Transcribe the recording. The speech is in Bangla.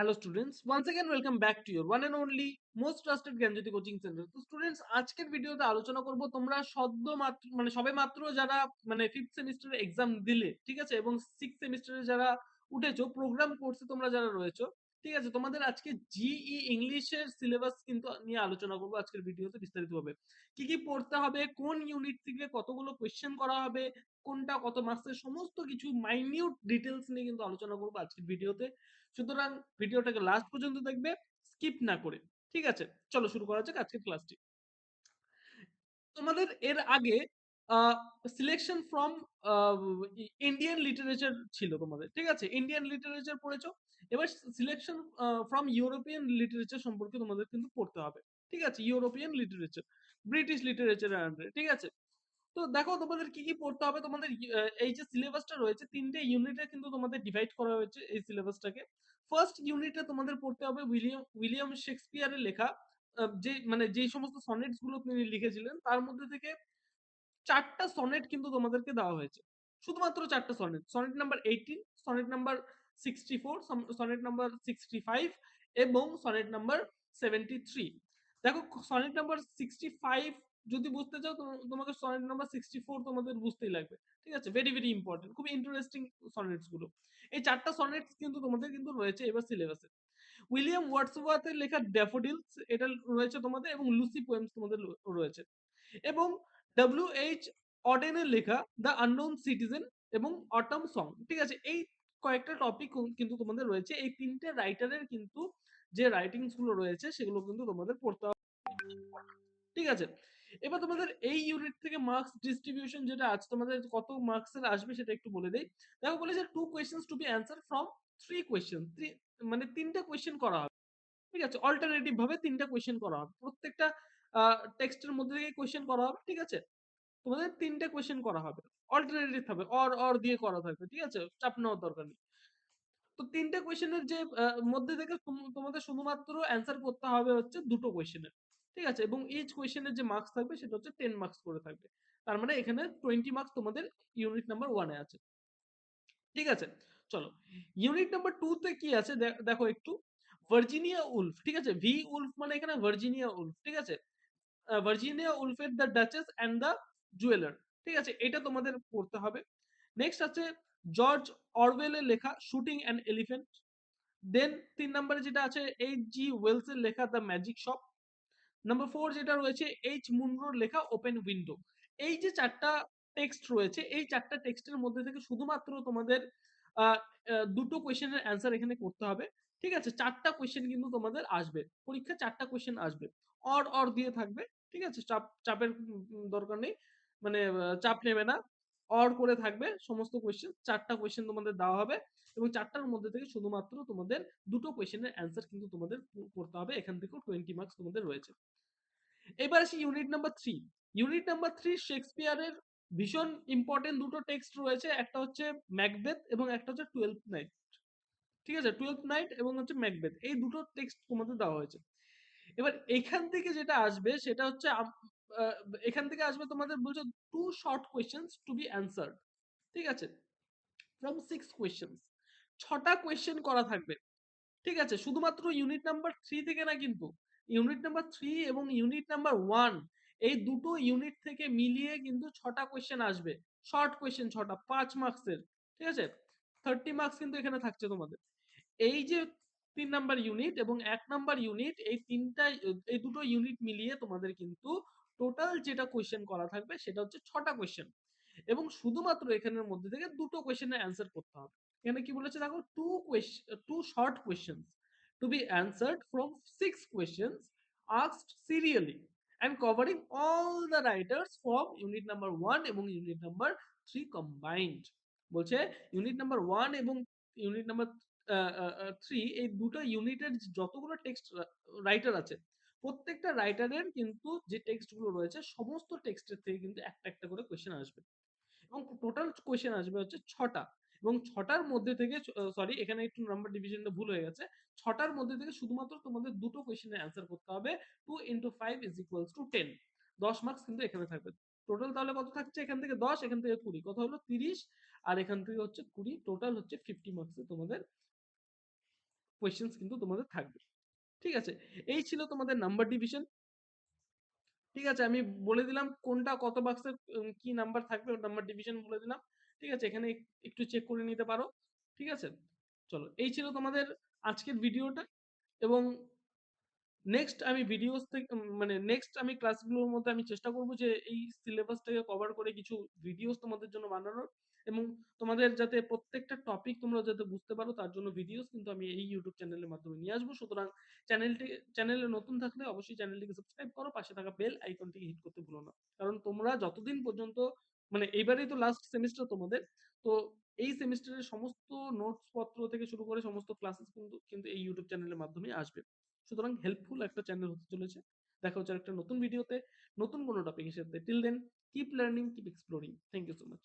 hello students once again welcome back to your one and only most trusted Gyanjyoti coaching centre তো স্টুডেন্টস আজকের ভিডিওতে আলোচনা করব তোমরা সদ্য মাত্র মানে সবে মাত্র যারা মানে ফিফথ সেমিস্টারে এক্সাম দিলে ঠিক আছে এবং সিক্স সেমিস্টারে যারা উঠেছো প্রোগ্রাম কোর্সে তোমরা যারা রয়েছো ঠিক আছে, তোমাদের আজকে জিই ইংলিশের সিলেবাস কিন্তু নিয়ে আলোচনা করব আজকের ভিডিওতে বিস্তারিতভাবে। কি কি পড়তে হবে, কোন ইউনিট থেকে কতগুলো কোয়েশ্চেন করা হবে, কোনটা কত মার্কসের সমস্ত কিছু মাইনিউট ডিটেলস নিয়ে কিন্তু আলোচনা করব আজকের ভিডিওতে সুতরাং ভিডিওটাকে লাস্ট পর্যন্ত দেখবে স্কিপ না করে, ঠিক আছে? চলো শুরু করা যাক আজকের ক্লাসটি তোমাদের এর আগে সিলেকশন ফ্রম ইন্ডিয়ান লিটারেচার ছিল তোমাদের, ঠিক আছে? ইন্ডিয়ান লিটারেচার পড়েছো, এবার সিলেকশন ফ্রম ইউরোপিয়ান লিটারেচার সম্পর্কে তোমাদের কিন্তু পড়তে হবে, ঠিক আছে? ইউরোপিয়ান লিটারেচার ব্রিটিশ লিটারেচার আন্ডারে ঠিক আছে? তো দেখো তোমাদের কি কি পড়তে হবে? তোমাদের এই যে সিলেবাসটা রয়েছে, তিনটে ইউনিটে কিন্তু তোমাদের ডিভাইড করা হয়েছে এই সিলেবাসটাকে ফার্স্ট ইউনিটে তোমাদের পড়তে হবে উইলিয়াম উইলিয়াম শেক্সপিয়ারের লেখা যে মানে যে সমস্ত সনেটসগুলো তিনি লিখেছিলেন, তার মধ্যে থেকে চারটা সনেট কিন্তু তোমাদেরকে দেওয়া হয়েছে। শুধুমাত্র চারটা sonnet. Sonnet number eighteen sonnet number sixty four sonnet number sixty five এবং সনেট নাম্বার সেভেন্টি থ্রি দেখো সনেট নাম্বার সিক্সটি ফাইভ যদি বুঝতে চাও তোমাকে সনেট নাম্বার সিক্সটি ফোর তোমাদের বুঝতেই লাগবে। ঠিক আছে? ভেরি ভেরি ইম্পর্টেন্ট খুব ইন্টারেস্টিং সনেটসগুলো। এই চারটা সনেটস কিন্তু তোমাদের কিন্তু রয়েছে এবার সিলেবাসে উইলিয়াম ওয়ার্ডসওয়ার্থের লেখা ড্যাফোডিলস, এটা রয়েছে তোমাদের, এবং লুসি পোয়েমস তোমাদের রয়েছে। এবং ডাব্লিউ এইচ অডেনের লেখা দ্য আননোন সিটিজেন এবং অটম সং ঠিক আছে? এই কয়েকটা টপিক কিন্তু তোমাদের রয়েছে। এই তিনটে রাইটারের কিন্তু যে রাইটিংসগুলো রয়েছে, সেগুলো কিন্তু তোমাদের পড়তে হবে। ঠিক আছে? এবার তোমাদের এই ইউনিট থেকে মার্কস ডিস্ট্রিবিউশন যেটা আছে, তোমাদের কত মার্কসের আসবে সেটা একটু বলে দেই। দেখো, বলেছে two questions to be answer from three question মানে তিনটা কোয়েশ্চেন করা হবে। ঠিক আছে? অল্টারনেটিভ ভাবে তিনটা কোয়েশ্চেন করা হবে। প্রত্যেকটা টেক্সটের মধ্যে থেকে কোয়েশ্চেন করা হবে, ঠিক আছে? তোমাদের তিনটে কোয়েশ্চেন করা হবে। অল্টারনেটিভ হবে অর অর দিয়ে করা থাকবে, ঠিক আছে? চাপ নেওয়ার দরকার নেই। তো তিনটে কোয়েশ্চেনের যে মধ্যে থেকে তোমাদের শুধুমাত্র অ্যান্সার করতে হবে হচ্ছে দুটো কোয়েশ্চেনের ঠিক আছে? এবং ইচ কোয়েশ্চেনের যে মার্কস থাকবে, সেটা হচ্ছে টেন মার্কস করে থাকবে। তার মানে এখানে টোয়েন্টি মার্কস তোমাদের ইউনিট নাম্বার ওয়ানে আছে। ঠিক আছে? চলো। ইউনিট নাম্বার টু তে কি আছে? দেখো একটু। ভার্জিনিয়া উলফ ঠিক আছে? ভি উলফ মানে এখানে ভার্জিনিয়া উলফ ঠিক আছে? Virginia উলফের the Duchess and the jeweller. ঠিক আছে? এটা তোমাদের পড়তে হবে। নেক্সট আছে জর্জ অরওয়েলের লেখা শুটিং অ্যান্ড এলিফেন্ট। দেন তিন নম্বরে যেটা আছে, এইচ জি ওয়েলসের লেখা the magic shop. Number four যেটা রয়েছে, এইচ মুনরোর লেখা ওপেন উইন্ডো। এই যে চারটা টেক্সট রয়েছে, এই চারটা টেক্সটের মধ্যে থেকে শুধুমাত্র তোমাদের দুটো কোয়েশ্চেনের অ্যান্সার এখানে করতে হবে। ঠিক আছে? চারটা কোয়েশ্চেন কিন্তু তোমাদের আসবে। পরীক্ষা চারটা কোয়েশ্চেন আসবে। অর অর দিয়ে থাকবে। ঠিক আছে? চাপ, চাপের দরকার নেই। মানে চাপ নেবে না। অর করে থাকবে। সমস্ত কোয়েশ্চেন চারটা কোয়েশ্চেন তোমাদের দেওয়া হবে এবং চারটার মধ্যে থেকে শুধুমাত্র তোমাদের দুটো কোয়েশ্চেনের অ্যান্সার কিন্তু তোমাদের করতে হবে। এখান থেকেও টোয়েন্টি মার্কস তোমাদের রয়েছে। এবার আসি unit number three unit number three শেক্সপিয়ারের ভীষণ ইম্পর্টেন্ট দুটো টেক্সট রয়েছে। একটা হচ্ছে ম্যাকবেথ এবং একটা হচ্ছে টুয়েলভ নাইট। ঠিক আছে? টুয়েলভ নাইট এবং হচ্ছে ম্যাকবেথ। এই দুটো টেক্সট তোমাদের দেওয়া হয়েছে। এবার এখান থেকে যেটা আসবে সেটা হচ্ছে এখান থেকে আসবে তোমাদের বলছো two short questions to be answered ঠিক আছে? ফ্রম সিক্স কোয়েশ্চেন্স ছটা কোয়েশ্চেন করা থাকবে, ঠিক আছে? শুধুমাত্র ইউনিট নাম্বার থ্রি থেকে না কিন্তু ইউনিট নাম্বার থ্রি এবং ইউনিট নাম্বার ওয়ান এই দুটো ইউনিট থেকে মিলিয়ে কিন্তু ছটা কোয়েশ্চেন আসবে শর্ট কোয়েশ্চেন ছটা, পাঁচ মার্কসের ঠিক আছে? থার্টি মার্কস কিন্তু এখানে থাকছে তোমাদের। এই যে তিন নাম্বার ইউনিট এবং এক নাম্বার ইউনিট এই তিনটা, এই দুটো ইউনিট মিলিয়ে তোমাদের কিন্তু টোটাল যেটা কোয়েশ্চেন করা থাকবে সেটা হচ্ছে ছটা কোয়েশ্চেন এবং শুধুমাত্র এখানের মধ্যে থেকে দুটো কোয়েশ্চেনের অ্যান্সার করতে হবে। এখানে কি বলেছে দেখো? Two question two short question to be answered from six questions asked serially and covering all the writers from unit number 1 এবং ইউনিট নাম্বার থ্রি কম্বাইন্ড বলছে ইউনিট নাম্বার ওয়ান এবং ইউনিট নাম্বার 3 এই দুটো ইউনিটের যতগুলো টেক্সট রাইটার আছে, প্রত্যেকটা রাইটারের কিন্তু যে টেক্সটগুলো রয়েছে, সমস্ত টেক্সটের থেকে কিন্তু একটা একটা করে কোয়েশ্চেন আসবে। এবং টোটাল কোয়েশ্চেন আসবে হচ্ছে ছটা। এবং ছটার মধ্যে থেকে সরি এখানে একটু নাম্বার ডিভিশনটা ভুল হয়ে গেছে। ছটার মধ্যে থেকে শুধুমাত্র তোমাদের দুটো কোয়েশ্চেনের অ্যান্সার করতে হবে two into five is equals to ten দশ মার্কস কিন্তু এখানে থাকবে। টোটাল তাহলে কত থাকছে এখান থেকে? দশ, এখান থেকে কুড়ি। কত হলো তিরিশ, আর এখান থেকে হচ্ছে কুড়ি। টোটাল হচ্ছে ফিফটি মার্কসে তোমাদের কোয়েশ্চেন্স কিন্তু তোমাদের থাকবে। ঠিক আছে? এই ছিল তোমাদের নাম্বার ডিভিশন ঠিক আছে? আমি বলে দিলাম কোনটা কত বাক্সের কি নাম্বার থাকবে নাম্বার ডিভিশন বলে দিলাম। ঠিক আছে? এখানে একটু চেক করে নিতে পারো। ঠিক আছে? চলো, এই ছিল তোমাদের আজকের ভিডিওটা এবং নেক্সট আমি ভিডিওস থেকে মানে নেক্সট আমি ক্লাসগুলোর মধ্যে আমি চেষ্টা করব যে এই সিলেবাসটাকে কভার করে কিছু ভিডিওস তোমাদের জন্য বানানোর এবং তোমাদের যাতে প্রত্যেকটা টপিক তোমরা যাতে বুঝতে পারো তার জন্য ভিডিওস কিন্তু আমি এই ইউটিউব চ্যানেলের মাধ্যমে নিয়ে আসব। সুতরাং চ্যানেলটি চ্যানেলে নতুন থাকলে অবশ্যই চ্যানেলটিকে সাবস্ক্রাইব করো, পাশে থাকা বেল আইকনটিকে হিট করতে ভুলো না। কারণ তোমরা যতদিন পর্যন্ত মানে এইবারেই তো লাস্ট সেমিস্টার তোমাদের। তো এই সেমিস্টারের সমস্ত নোটস পত্র থেকে শুরু করে সমস্ত ক্লাসেস কিন্তু কিন্তু এই ইউটিউব চ্যানেলের মাধ্যমে আসবে। সুতরাং হেল্পফুল একটা চ্যানেল হতে চলেছে। দেখা হচ্ছে একটা নতুন ভিডিওতে নতুন কোনো টপিকের সাথে। Till then keep learning keep exploring thank you so much